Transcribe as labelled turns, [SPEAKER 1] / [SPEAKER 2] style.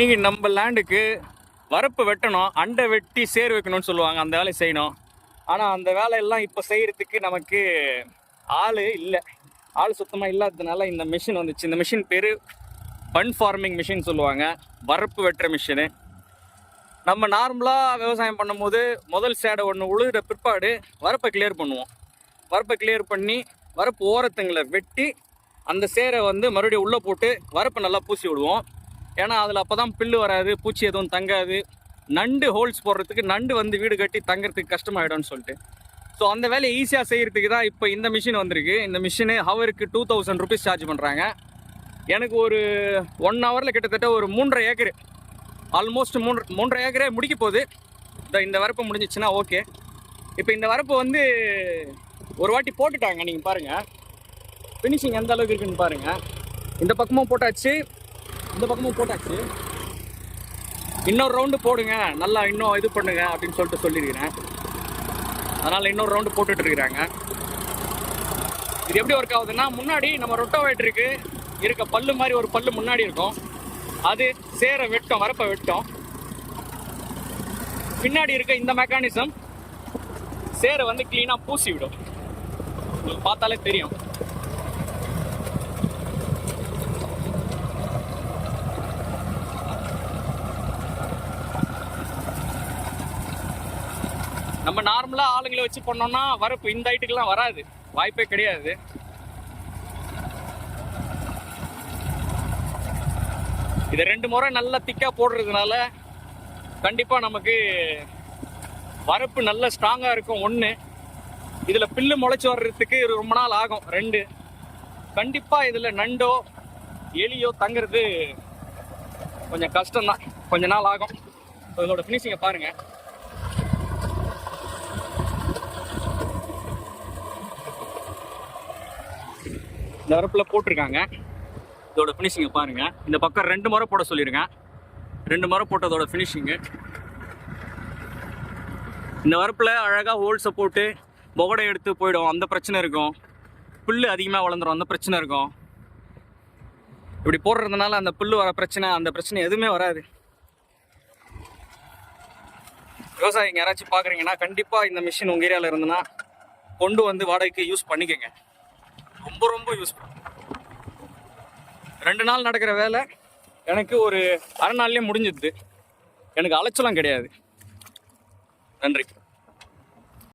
[SPEAKER 1] நீங்க நம்ம லேண்டுக்கு வரப்பு வெட்டணும் அண்டை வெட்டி சேர் வைக்கணும்னு சொல்லுவாங்க அந்த வேலையை செய்யணும். ஆனால் அந்த வேலையெல்லாம் இப்போ செய்யறதுக்கு நமக்கு ஆள் இல்லை. ஆள் சுத்தமாக இல்லாததுனால இந்த மிஷின் வந்துச்சு. இந்த மிஷின் பேர் பன் ஃபார்மிங் மிஷின் சொல்லுவாங்க. வரப்பு வெட்டுற மிஷினு நம்ம நார்மலாக விவசாயம் பண்ணும்போது முதல் சேடை ஒன்று உழுகிற பிற்பாடு வரப்பை கிளியர் பண்ணுவோம். வரப்பை கிளியர் பண்ணி வரப்பு ஓரத்துங்களை வெட்டி அந்த சேரை வந்து மறுபடியும் உள்ளே போட்டு வரப்பை நல்லா பூசி விடுவோம். ஏன்னா அதில் அப்போ தான் பில்லு வராது பூச்சி எதுவும் தங்காது. நண்டு ஹோல்ஸ் போடுறதுக்கு நண்டு வந்து வீடு கட்டி தங்குறதுக்கு கஷ்டமாயிடும்னு சொல்லிட்டு. ஸோ அந்த வேலையை ஈஸியாக செய்கிறதுக்கு தான் இப்போ இந்த மிஷின் வந்திருக்கு. இந்த மிஷினு ஹவருக்கு டூ தௌசண்ட் ருபீஸ் சார்ஜ் பண்ணுறாங்க எனக்கு ஒரு ஒன் ஹவரில் கிட்டத்தட்ட ஒரு மூன்றரை ஏக்கரு. ஆல்மோஸ்ட் மூன்று மூன்றரை ஏக்கரே முடிக்க போகுது. இந்த இந்த வரப்பு முடிஞ்சிச்சுன்னா ஓகே இப்போ இந்த வரப்பு வந்து ஒரு வாட்டி போட்டுட்டாங்க நீங்கள் பாருங்கள் ஃபினிஷிங் எந்த அளவுக்கு இருக்குன்னு பாருங்கள் இந்த பக்கமும் போட்டாச்சு. இந்த பக்கமும் போட்டாச்சு. இன்னொரு ரவுண்டு போடுங்க. நல்லா இன்னும் இது பண்ணுங்க அப்படின்னு சொல்லிட்டு சொல்லியிருக்கிறேன் அதனால் இன்னொரு ரவுண்டு போட்டுட்டு இருக்கிறாங்க. இது எப்படி ஒர்க் ஆகுதுன்னா முன்னாடி நம்ம ரொட்டோவேட்டருக்கு இருக்க பல்லு மாதிரி ஒரு பல்லு முன்னாடி இருக்கும். அது சேர வெட்டும் வரப்ப வெட்டும். பின்னாடி இருக்க இந்த மெக்கானிசம் சேரை வந்து க்ளீனாக பூசி விடும். உங்களுக்கு பார்த்தாலே தெரியும். நம்ம நார்மலாக ஆளுங்களை வச்சு பண்ணோம்னா வரப்பு இந்த ஹைட்டுக்கெல்லாம் வராது. வாய்ப்பே கிடையாது. இது ரெண்டு முறை நல்லா திக்காக போடுறதுனால கண்டிப்பாக நமக்கு வரப்பு நல்ல ஸ்ட்ராங்காக இருக்கும். ஒன்று இதில் பில்லு முளைச்சி வர்றதுக்கு ரொம்ப நாள் ஆகும். ரெண்டு கண்டிப்பாக இதில் நண்டோ எலியோ தங்குறது கொஞ்சம் கஷ்டம்தான். கொஞ்ச நாள் ஆகும். இதோட ஃபினிஷிங்கை பாருங்கள் இந்த வரப்பில் போட்டிருக்காங்க. இதோட ஃபினிஷிங்கை பாருங்க. இந்த பக்கம் ரெண்டு முறை போட சொல்லியிருக்கேன் ரெண்டு முறை போட்டதோட ஃபினிஷிங்கு இந்த வரப்பில் அழகாக ஹோல்ஸை போட்டு புகடை எடுத்து போயிடும். அந்த பிரச்சனை இருக்கும். புல் அதிகமாக வளர்ந்துரும். அந்த பிரச்சனை இருக்கும். இப்படி போடுறதுனால அந்த புல் வர பிரச்சனை அந்த பிரச்சனை எதுவுமே வராது. விவசாயிங்க யாராச்சும் பார்க்குறீங்கன்னா கண்டிப்பாக இந்த மிஷின் உங்கள் ஏரியாவில் இருந்துன்னா கொண்டு வந்து வாடகைக்கு யூஸ் பண்ணிக்கோங்க. ரொம்ப ரொம்ப யூஸ்ஃபுல் ரெண்டு நாள் நடக்கிற வேலை எனக்கு ஒரு அரை நாள்லேயே முடிஞ்சிடுது. எனக்கு அலைச்சலாம் கிடையாது. நன்றி.